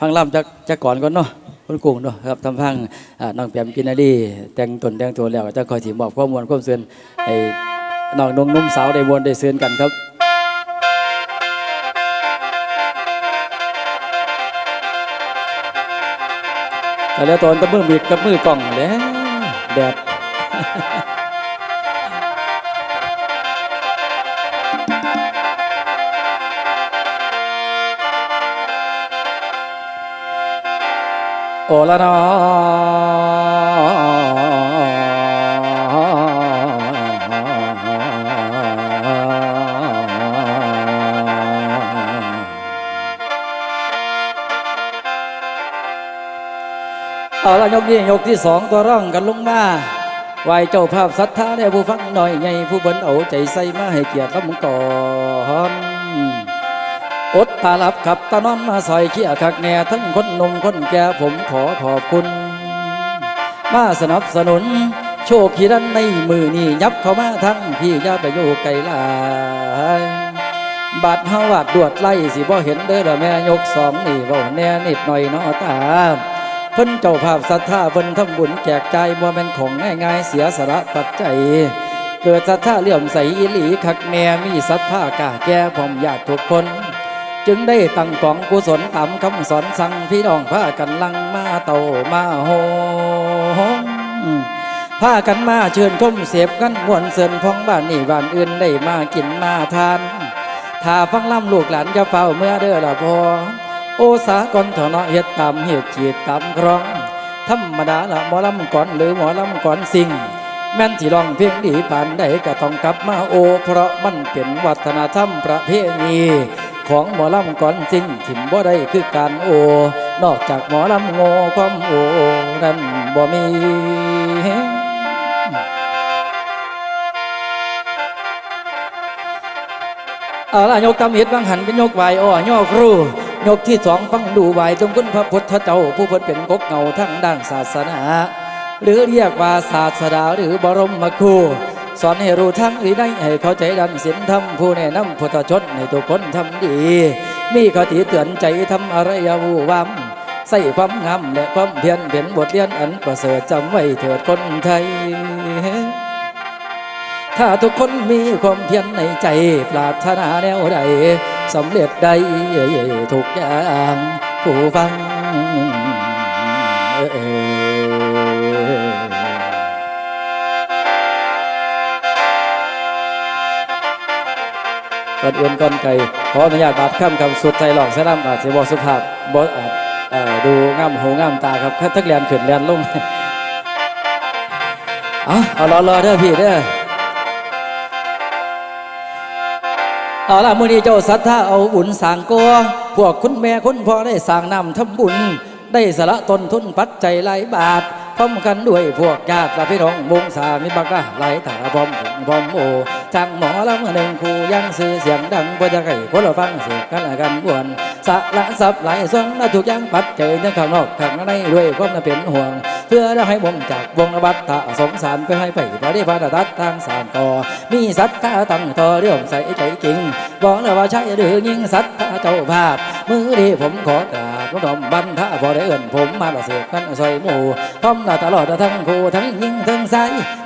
ฟังล่ำจากจากก่อนก่อนเนาะคุณกุ้งเนาะครับทำพังน้องแปมกินนาดีแต่งตนแต่งตัวแล้วจะคอยถีมอบข้อมูลข้อมเสือนไอ้น้องนงนุ่มสาวได้วนได้เสือนกันครับแต่แล้วตอนตะมือมีดกับมือกล่องแล้วแดด โอละนอเอาละยกนี้ยกที่สองตัวร่องกันลงมาไหวเจ้าภาพศรัทธาได้ผู้ฟังหน่อยใหญ่ผู้บิ้นเอาใจใส่มาให้เกียรติลำก่อน อดตาลับขับตานอนมาใส่เขี้ยคักแน่ทั้งคนนมคนแก่ผมขอขอบคุณ มาสนับสนุน โชคขีดันในมือนี่ยับเข้ามาทั้งพี่อยาไปอยู่ไกลลายบาดเฮาวาดดวดไล่สิบ่เห็นเด้อละแม่ยกสองนี่เว้าแน่นิดหน่อยเนาะตาเพิ่นเจ้าภาพศรัทธาเพิ่นทำบุญแจกใจบ่แม่นของง่ายๆเสียสละปัจจัยเกิดศรัทธาเลื่อมใสอีหลีคักแน่มีศรัทธากาแก่พร้อมญาติทุกคน จึงได้ตั้งกองกุศลตามคำสอนสั่งพี่น้องพากันลังมาเต่ามาโฮมพากันมาเชิญชมเสพกันมวนเสินพ้องบ้านนี่บ้านอื่นได้มากินมาทานถ้าฟังล่ำลูกหลานจะเฝ้าเมื่อเด้อละพอโอสากลเถาะเนาะเฮ็ดตามเหตุจีดตามครองธรรมดาละหมอลำก่อนหรือหมอลำก่อนสิ่ง แม่นที่ร้องเพลงดีผ่านได้ก็ต้องกลับมาโอ เพราะมันเป็นวัฒนธรรมประเพณี ของหมอลำก่อนสิ่งถิ่มบ่ได้คือการโอ นอกจากหมอลำโง่ความโอนั้นบ่มีเอาล่ะยกกำหิดบางหันเป็นยกไหวอ้อย่อครูยกที่สองฟังดูไหวตรงคุณพระพุทธเจ้า ผู้เพิ่นเป็นกกเงาทั้งด้านศาสนา หรือเรียกว่าศาสดาหรือบรมครู สอนให้รู้ทั้งอีได้ให้เข้าใจดันศีลธรรมผู้แนะนำพุทธชนให้ทุกคนทำดี มีคติเตือนใจทำอะไรอย่าวูวามใส่ความงามและความเพียรเป็นบทเรียนอันประเสริฐจำไว้เถิดคนไทย ถ้าทุกคนมีความเพียรในใจ ปรารถนาแนวใดสำเร็จได้ทุกอย่างผู้ฟังเอ่ย ก่อนอื่นก่อนไก่ขออนุญาตบาดข้ามคำสุดไทยหลอกสลัมอาจจะบอสุภาพบอาจดูงามหูงามตาครับทักเรียนขึ้นเรียนลงเอาเอารอรอเด้อพี่เด้อเอาละมื้อนี้เจ้าศรัทธาเอาบุญสางกัวพวกคุณแม่คุณพ่อได้สางนำทำบุญ ได้สละตนทุนปัจจัยหลายบาทพร้อมกันด้วยพวกญาติและพี่น้องวงสามิบักละหลายถาพร้อมพร้อมโอ จังหมอลำหนึ่งคู่ยังสื่อเสียงดังบ่จะใครคนเราฟังเสียงกันละกันบวนสะละสับหลายส่วนและทุกยังปัจจัยทั้อข้างนอกข้างในด้วยความน่าเป็นห่วง เพื่อได้ให้วงจากวงระบัดตาสงสารเพื่อให้ไปพระเดชพรตัดทางสามก่อมีสัตว์าตั้งต่อเรื่องใส่ใจจริงบอกเลยว่าใช่หรือยิ่งสัตว์เจ้าภาพ มือดีผมขอกราบพระดอมบันทะพอได้เอิ่นผมมาละเสกกันใส่หมู่พร้อมตลอดทั้งคู่ทั้งยิงทั้งใส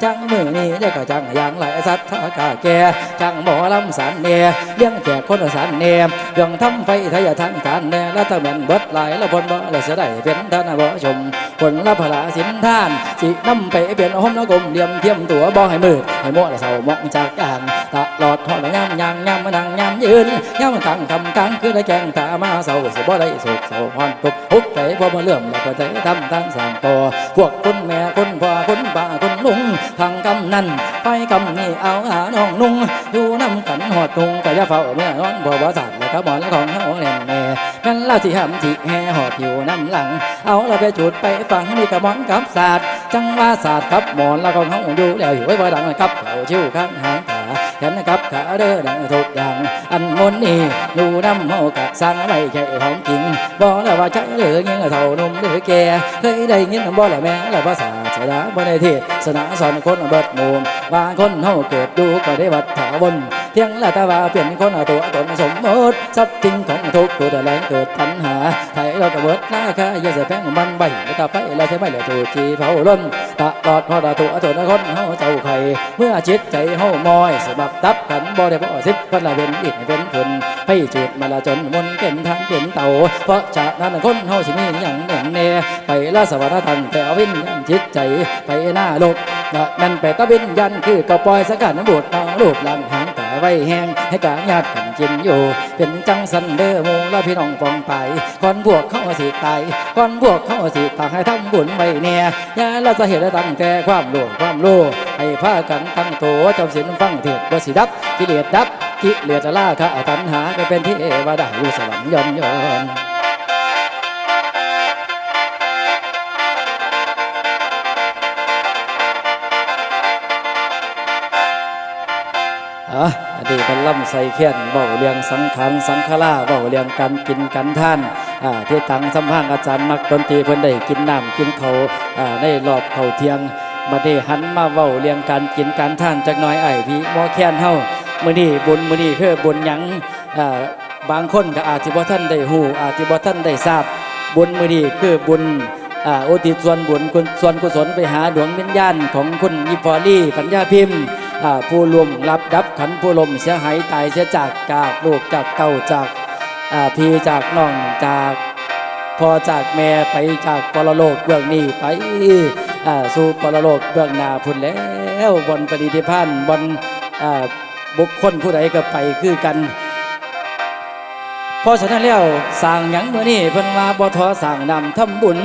จังมือนี้ได้ก็จังอย่างหลายสัตว์กาแก่จังหมอลำสารเนียเลี้ยงแขกคนสารเนียเรื่องทำไฟทายทันการแน่และตะเหมนบดหลายแล้วบนบ่เลยเสียได้เป็นท่านบ่ชมผลละพละสินท่านสินำไปเปลี่ยนห้มละกลมเลียมเทียมตัวบ่ให้มืดให้มัวละเศร้ามองจากอย่างตลอดหอดยามยางยามมานังยามยืนยามกลางคำกลางคือได้แกงตามาเศร้าสิบ่ได้สุขเศร้าฮอนตุกทุกใจพอมาเลื่อมแล้วก็ใจทำทานสางก่อพวกคนแม่คนพ่อคนป้าคนลุงทางกำนันไปกำนี่เอาหาน้องนุ่งอยู่น้ำกันหอดทุงก็อย่าเฝ้าเมื่อนอนบ่บ่สัต ว์แล้วก็บ่อนของเฮาแน่แน่แม่นเล่าที่ห้ำที่แห่หอดอยู่น้ำหลัง เอาละไปจุดไปฟังนี่กระมอนกับศาสตร์จังว่าศาสตร์กับหมอนแล้วก็เฮาอยู่แล้วอยู่ไว้บ่ดังกับเขาชิวข้างหางตาฉันกับขาเด้อดังทุกอย่าง อันมนนี่อยู่น้ำเฮากะสร้างไม่ใช่ของจริงบ่แล้วว่าใช่หรือยังเท่านุ่มหรือแก่เคยได้ยินบ่ละแม่ละภาษาสดาบ่ได้เทศสนาสอนคนเบิดมู่ว่าคนเฮาเกิดดูก็ได้วัดถาวร เพียงละต่ว่าเปลี่ยนคนตัวตนสมมติทรัพย์จริงของทุกผู้แต่แรงเกิดปัญหาไทยเราก็เบิดราคาอย่าเสียแพงมันใบไม่ตาไปแล้วใช่ไหมเหลือถูกจีเผาล้นตลอดพอดาตัวตนคนเฮาเจ้าไข่เมื่อจิตใจเฮามอยสบับตับขันบ่ได้บ่สิบคนละเป็นอิดเป็นคนให้จุดมาละจนมนเป็นทางเป็นเต่าเพราะฉะนั้นคนเฮาสิมีอย่างหนึ่งแน่ไปละสวรรค์ทางแต่วิญญาณจิตใจไปหน้าโลกนั่นไปตะวิญญาณคือกระปอยสกัดน้ำบูดน้องรูปหลังหาง ไว้แห้งให้กาญาติกันกินอยู่ เป็นจังสันเด้อมูและพี่น้องปองไปก่อนพวกเขาสิตายก่อนพวกเขาสิตายให้ทำบุญไว้เนี่ยยาเราจะเห็นและตั้งแต่ความรู้ความรู้ให้พากันตั้งโตจำศีลฟังเถิดบ่สิดับกิเลสดับกิเลสละค่ะตัณหาไปเป็นที่เอวดาอยู่สวรรค์ยอนยอน อะอดีตเป็นล่ำใส่เขียนเบาเรียงสังขารสังขาเบาเรียงการกินกันท่านอ่าที่ตังสัมพังอาจารย์นักดนตรีเพิ่อนได้กินน้ำกินเขาอ่าในรอบเขาเทียงมาได้หันมาเบาเรียงการกินการท่านจักน้อยไอ้พี่มอแค้นเฮามือนี้บุญมื้อนี้คือบุญยังอ่าบางคนก็อาจสิบ่ท่านได้ฮู้อาจสิบ่ท่านได้ทราบ บุญมื้อนี้คือบุญอุทิศส่วนบุญส่วนกุศลไปหาดวงวิญญาณของคุณยิพอลี่ปัญญาพิมพ์ ผู้ลวงรับดับขันผู้ลมเสียหายตายเสียจากจากลูกจากเต้าจากพี่จากน้องจากพ่อจากแม่ไปจากปรโลกเบื้องนี้ไปสู่ปรโลกเบื้องหน้าพุ่นแล้วบนปฏิทิพันธ์บนอ่าบุคคลผู้ใดก็ไปคือกันพราะฉะนั้นแล้วสร้างหยังเมื่อนี้เพิ่นว่าบ่ทอสร้างนำทำบุญ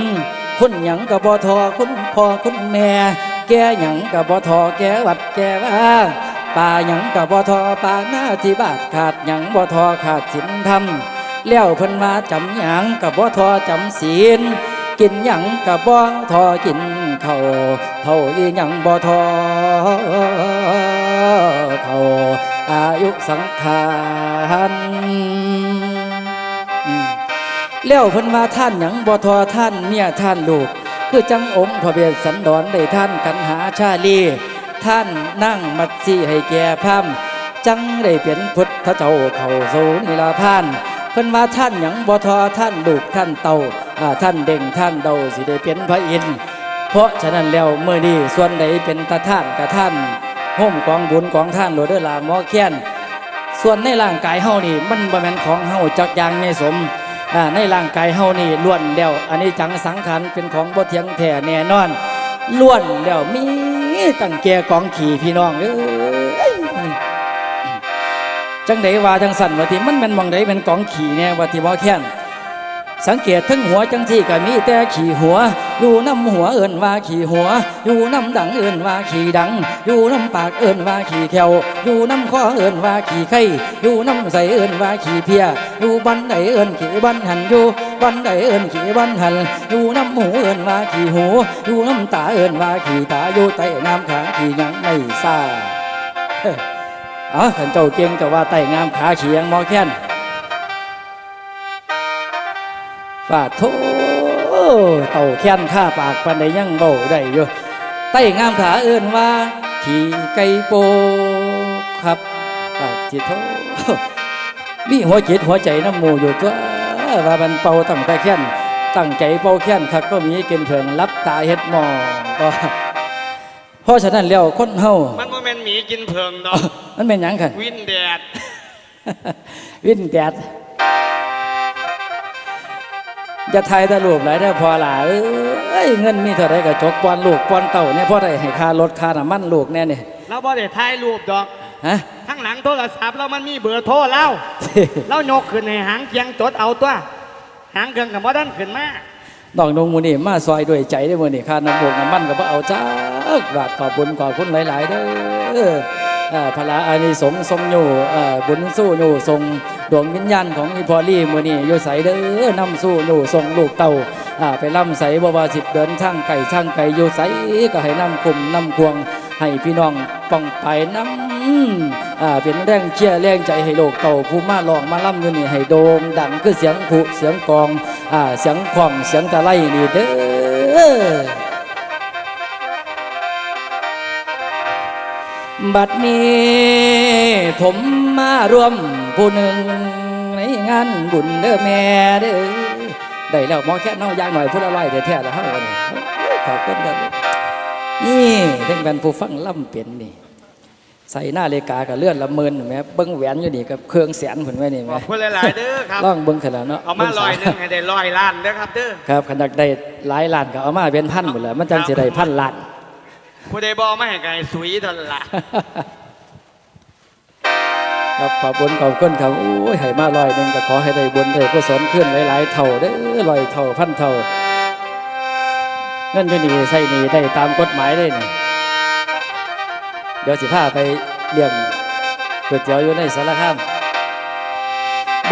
คุณหยังกับบ่ทอคุณพ่อคุณแม่ แก่หยังกับบ่ทอแก่วัดแก่ว่าป่าหยังกับบ่ทอป่าหน้าที่บาทขาดหยังบ่ทอขาดศีลธรรมแล้วเพิ่นมาจำหยังกับบ่ทอจำศีลกินหยังกับบ่ทอกินเขาเท่าอีหยังบ่ทอเขาอายุสังขารอืมแล้วเพิ่นว่าท่านหยังบ่ทอท่านเมียท่านลูก คือจังองค์พระเวสสันดรได้ท่านกันหาชาลี ท่านนั่งมัดสีให้แก่พามจังได้เป็นพุทธเจ้าเข้าสูนิลาพานเพิ่นว่าท่านหยังบ่ทอท่านลูกท่านเต่าอ่าท่านเด่งท่านเดาสิได้เป็นพระอินทร์เพราะฉะนั้นแล้วเมื่อนี้ส่วนใดเป็นตาท่านกับท่านห่มกองบุญกองท่านโดยเด้อลาหมอแค้นส่วนในร่างกายเฮานี่มันบ่แม่นของเฮาจักอย่างในสม ในร่างกายเฮานี่ล้วนแล้วอันนี้จังสังขารเป็นของบ่เทียงแท้แน่นอนล้วนแล้วมีตั้งแก่กองขี่พี่น้องเอ้ยจังไดว่าจังสั่นว่าที่มันเป็นมองไดเป็นกองขี่เนี่ยว่าที่บ่แค้น สังเกตทั้งหัวจังที่ก็มีแต่ขี่หัว อยู่น้ำหัวเอิ่นว่าขี่หัว อยู่น้ำดังเอิ่นว่าขี่ดัง อยู่น้ำปากเอิ่นว่าขี่แขวอยู่น้ำคอเอิ่นว่าขี่ไข่อยู่น้ำใสเอิ่นว่าขี่เพียอยู่บันไดเอิ่นขี่บันหันอยู่บันไดเอิ่นขี่บันหันอยู่น้ำหูเอิ่นว่าขี่หู อยู่น้ำตาเอิ่นว่าขี่ตาอยู่ใต้น้ำขาขี่ยังไม่ทราเออ๋อขันเจ้าเก่งก็ว่าไต่งามขาขี่ยังมอแค้น ปาดโถเต่าแค้นข้าปากปันใดยังเบาได้อยู่ใต้งามขาเอื่นว่า ขี่ไก่โปครับปาดจิโถมีหัวจิตหัวใจน้ำหมูอยู่ตัวว่ามันเป่าตั้งแต่แค้นตั้งใจเป่าแค้นคักก็มีกินเถิงรับตาเฮ็ดหมอก็เพราะฉะนั้นแล้วคนเฮามันโมเมนหมีกินเพิงดอกมันเป็นหยังคันวินแดดวินแดด จะทายแตะลูกหลายได้อพอหล่ะเอ้ยเงินมีเท่าไรก็จกปอนลูกปอนเต่าเนี่ยพ่อได้ให้ค่ารถค่าน้ำมันลูกแน่เนี่ยเราบ่ได้ถ่ายรูปดอกฮะทั้งหลังโทรศัพท์เรามันมีเบอร์โทรเราเรายกขึ้นในหางเคียงจดเอาตัวหางเครื่องกับบ่ดันขึ้นมาน้องนงมูนี่มาซอยด้วยใจได้อมือนี่ค่าน้ำลูกน้ำมันก็บ่เอาจ้าบาทขอบบุญขอบคุณหลาย ๆ เด้อเอ่อ พระอานิสงส์ทรงอยู่บุญสู้อยู่ทรงดวงวิญญาณของอีพอลี่มือนี่ยู่ใสเด้อนำสู้อยู่ทรงลูกเต่าไปล่ำใสบวาสิบเดินช่างไก่ช่างไก่อยู่ใสก็ให้นำคุมนำควง ให้พี่น้องป้องไปน้ำเป็นแรงเชี่ยแรงใจให้โลกเต่าผู้มาลองมาล่ำอยู่นี่ให้โด่งดังคือเสียงผุเสียงกองอเสียงขวางเสียงตะไลนี่เด้อ บัดนี้ผมมาร่วมผู้หนึ่ง ในงานบุญเด้อแม่เด้อได้แล้วหมอแค่น้องยางหน่อยพูดอร่อยแท้ๆแล้วเฮาเนี่ยขอบคุณครับนี่ถึงเป็นผู้ฟังล่ำเป็นนี่ ใส่หน้าเลกากับเลื่อนละเมินแหม่เบิ้งแหวนอยู่นี่กับเครื่องแสนผลไว้นี่ขแหม่อบคุณหลายๆเด้อครับล่องเบิ้งขนาดเนาะเอามาลอยหนึงให้ได้ลอยล้านเด้อครับเด้อครับขนาดได้หลายล้านก็เอามาเป็นพันหมดแล้วมันจังสิได้พันล้าน ผู้ใดบอไม่ให้ไก่สุยเท่านั้นละครับขอบคุณขอบคุณครับโอ้ยให้มาลอยหนึ่งก็ขอให้ได้บุญได้กุศลขึ้นหลายๆเท่าเด้อลอยเท่าพันเท่าเงินอยู่นี่ใส่นี่ได้ตามกฎหมายเลยนี่เดี๋ยวสิพาไปเลี้ยงก๋วยเตี๋ยวอยู่ในสารคาม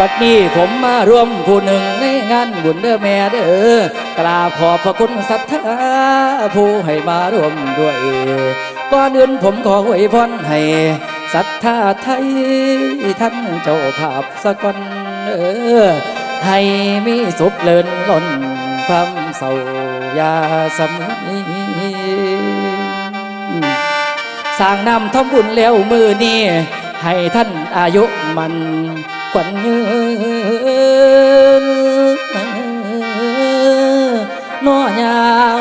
บัดนี้ผมมาร่วมผู้หนึ่งในงานบุญเด้อแม่เด้อกราบขอบพระคุณศรัทธาผู้ให้มาร่วมด้วยก่อนอื่นผมขออวยพรให้ศรัทธาไทยท่านเจ้าภาพสกอนเออให้มีสุขเลินล้นความเศร้ายาสมัยสร้างนำทำบุญแล้วมือนี้ให้ท่านอายุมัน ขวัญยืนน้อยาว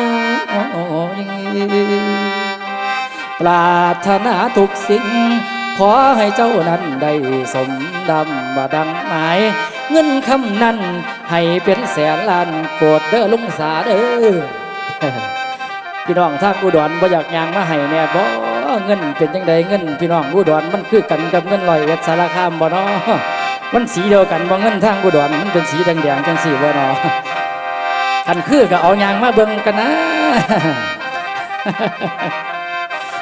ปรารถนาทุกสิ่ง ขอให้เจ้านั้นได้สมดำว่าดังหมาย เงินคำนั้น ให้เป็นแสนล้านโกดเด้อลุงสาเด้อพี่น้องทางอุดรบ่อยากยางมาให้แน่บ่เงินเป็นจังใดเงิน พี่น้องอุดรมันคือกันกับเงินลอยเอ็ดสารคามบ่เนาะ มันสีเดียวกันบ่เงินทางอุดรมันเป็นสีแดงๆจังสีบ่เนาะคันคือก็เอายางมาเบิ่งกันนะ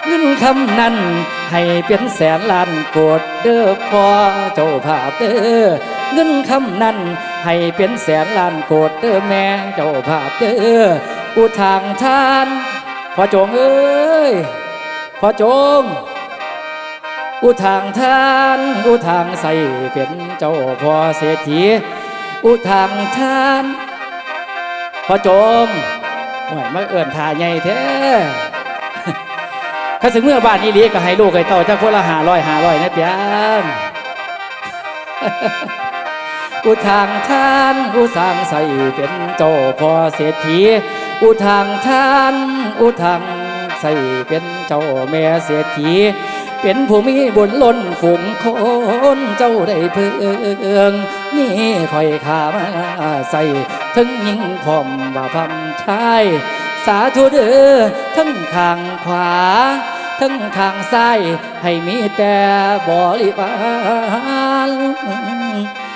เงินคำนั้นให้เป็นแสนล้านโกดเด้อพ่อเจ้าภาพเด้อเงินคำนั้นให้เป็นแสนล้านโกดเด้อแม่เจ้าภาพเด้ออุทางทานพ่อจงเอ้ยพ่อจง อุทางทานอุทางใส่เป็นเจ้าพ่อเศรษฐีอุทางทานพ่อจงโอ้ยมาเอิ่นทาใหญ่แท้ข้าสึงเมื่อบ้านนี้เลี้ยก็ให้ลูกให้เต่าจาคนละหาร้อยหาร้อยนะเปียงอุทางทานอุสางใส่เป็นเจ้าพ่อเศรษฐีอุทางทานอุทางใส่เป็นเจ้าแม่เศรษฐี เป็นผู้มีบุญล้นฝูงคนเจ้าได้เพื่องนี่คอยขามาใส่ถึงยิ่งพร้อมว่าพำชายสาธุเด้อทั้งข้างขวา ทั้งข้างซ้ายให้มีแต่บริวาร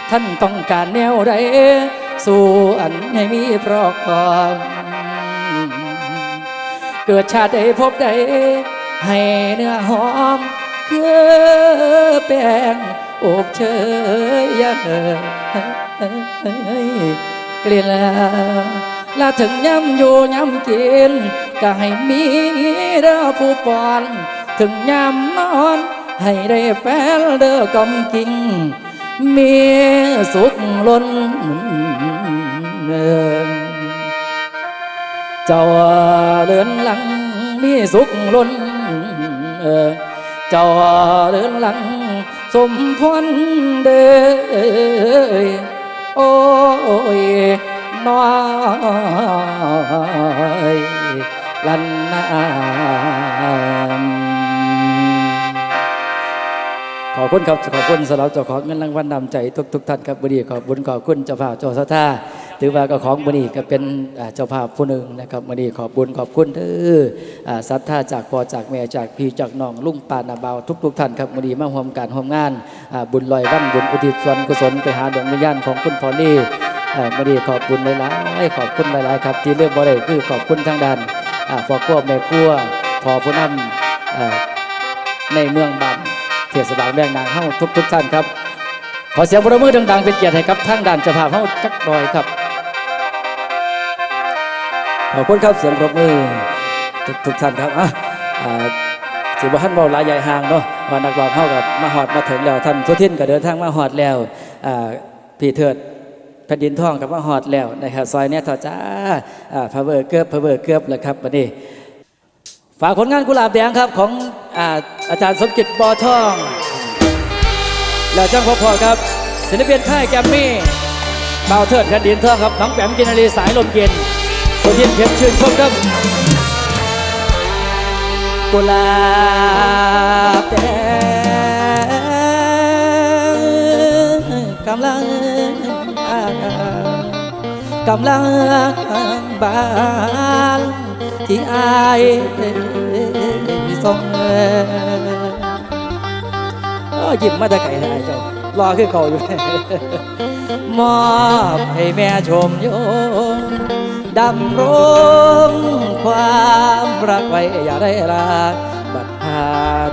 ท่านต้องการแนวใดสู่อันให้มีเพราะก่อนเกิดชาติใดพบใด ให้เนื้อหอมคือแป้งอบเชยยาเกลียลาลาถึงย้ำอยู่ย้ำกิน ก็ให้มีเด้อผู้ปอน ถึงย้ำนอน ให้ได้แฟนเด้อกำกิงมีสุขล้นเนืองเจ้าเลือนหลัง มีสุขล้นเจ้าเลือนหลัง สมพรเด้อโอ้ยน้อยลันนามขอบคุณครับ ขอบคุณสำหรับเจ้าของเงินรางวัลนำใจทุกทุกท่านครับบุรีขอบคุณขอบคุณเจ้าภาพเจ้าสัทธา ถือว่าก็ของบุรีก็เป็นเจ้าภาพผู้หนึ่งนะครับบุรีขอบคุญขอบคุณเด้ออ่าศรัทธาจากพ่อจากแม่จากพี่จากน้องลุงปานาเบาทุกทุกๆท่านครับบุรีมาร่วมการร่วมงาน บุญลอยวันบุญอุทิศส่วนกุศลไปหาดวงวิญญาณของคุณพอลี่อ่าบุรีขอบคุณหลายๆขอบคุณหลายๆครับ ที่เรื่องบ่ได้คือขอบคุณทางด้านอพ่อครัวแม่ครัวพอผู้นำในเมืองบันเทศบาลแบงนางเฮ้าทุกทุกๆท่านครับขอเสียงปรบมือดังๆเป็นเกียรติให้กับทางด้านเจ้าภาพเฮ้าจักหน่อยครับ ขอบคุณครับเสียงปรบมือทุกทุกๆท่านครับอะอ่าสิบท่านเบาหลายใหญ่ห่างเนาะว่านักร้องเข้ากับมาหอดมาถึงแล้วท่านสุทินก็เดินทางมาหอดแล้วพี่เถิดแผ่นดินทองกับมาหอดแล้วนะครับซอยเนี้ยเถอจ้าอ่าพระเบอร์เกือบพระเบอร์เกือบเลยครับวันนี้ฝากผลงานกุหลาบแดงครับของอาอาจารย์สมจิตบอทอง แล้วจ้างพอพอครับศิลปินค่ายแกมมี่เบาเทิดแผ่นดินทองครับน้องแปมกินนารีสายลมเย็น สุทินเพชรชื่นชมครับกุหลาบแดงกำลังกำลังบานที่อายส่งอ้อยิ้มมาแต่ไกลได้เจ้ารอคือเก่าอยู่มอบให้แม่ชมโยม ดำรงความรักไว้อย่าได้รักบัดหา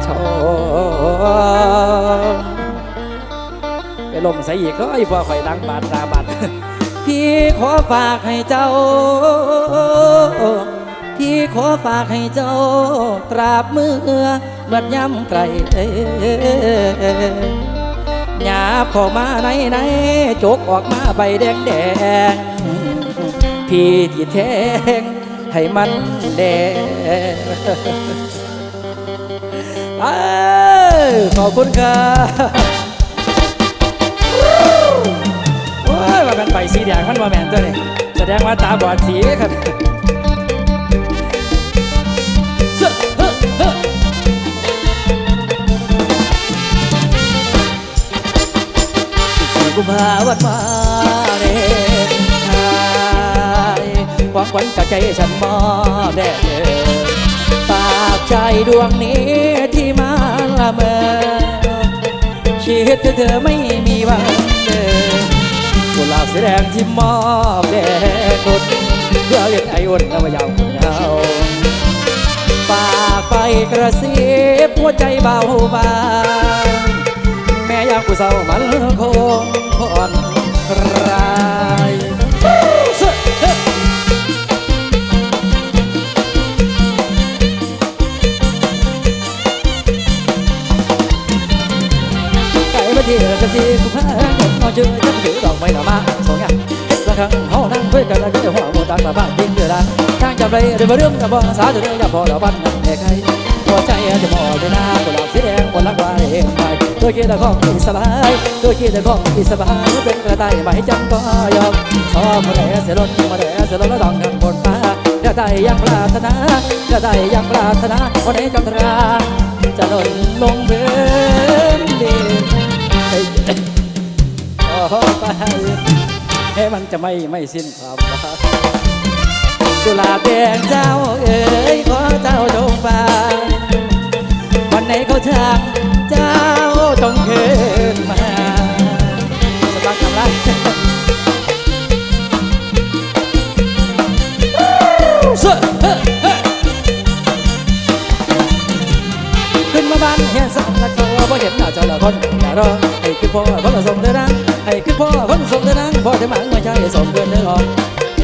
ชมไปลมใส่อีกก็ไอ้พอข่อยดังบาดตาบัดพี่ขอฝากให้เจ้า พี่ขอฝากให้เจ้า ตราบมือเมื่อย่ำไกลหยาบเข้ามาในในจกออกมาใบแดงแดง พี่ที่แทงให้มันแดงขอบคุณครับโอ้ยว่ามันไปสีแดงมันว่าแมนตัวนี้แสดงว่าตาบอดสีครับเฮ้อเฮ้อเฮ้อสี่กุมภาวันมา ความฝันกับใจฉันมอบแด่เธอฝากใจดวงนี้ที่มาละเมอชีวิตเธอไม่มีวันเดินกุหลาบสีแดงที่มอบแด่คนเพื่อเรียกไอ้อุ่นเอาไว้ยาวเฮาฝากไปกระซิบหัวใจเบาบางแม่ยากกูเศร้ามันคงผ่อน งไม้หน่อมาสองอย่างละครั้งเขานั่งคุยกันแล้วก็จะหัวหมดตักมาบ้านทิ้งเดือดร้อนทางจำเลยเดี๋ยวมาเรื่องกับพ่อสาวจะเรื่องอย่าพอเราบ้านนั่นแม่ใครหัวใจจะมองไปหน้ากุหลาบสีแดงคนรักวาเองไปตัวเกียร์ของอีสบายตัวเกียร์ของอีสบายเป็นกระต่ายไม่จังก็ยอมชอบมาแด่เสียรถมาแด่เสียรถแล้วดองกันบนฟ้ากระต่ายยังปรารถนากระต่ายยังปรารถนาวันไหนจันทราจะหล่นลงพื้นดินขอ ไปให้มันจะไม่ไม่สิ้นความรักกุหลาบแดงเจ้าเอ๋ยขอเจ้าจงฟังวันไหนเขาทางเจ้าจงคืนมาสตักกำลังเมาบ้านเฮียนสั่งละก็บ่เห็นหน้าเจ้าละคนอย่ารอให้ขึ้นพ่อคนละส่งเดินนางให้ขึ้นพ่อคนส่งเดินนางพ่อจะมางไม่ใช่ส่งเกินเดินออก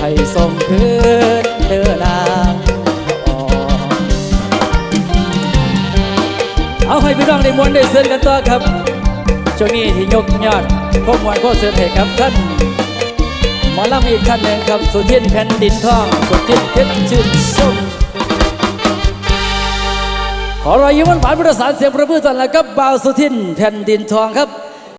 ให้ส่งคืนเดินนางเอาให้พี่น้องได้มวนได้เสือนกันต่อครับช่วงนี้ที่ยกยอดพวกมวลพวกเสือนให้ครับท่านหมอลำอีกท่านหนึ่งครับสุทินแผ่นดินทองสุทินเพชรชื่นชม ขอรอยยิ้มหวานๆประสานเสียงประมือตันแล้วกับบ่าวสุทินแผ่นดินทองครับ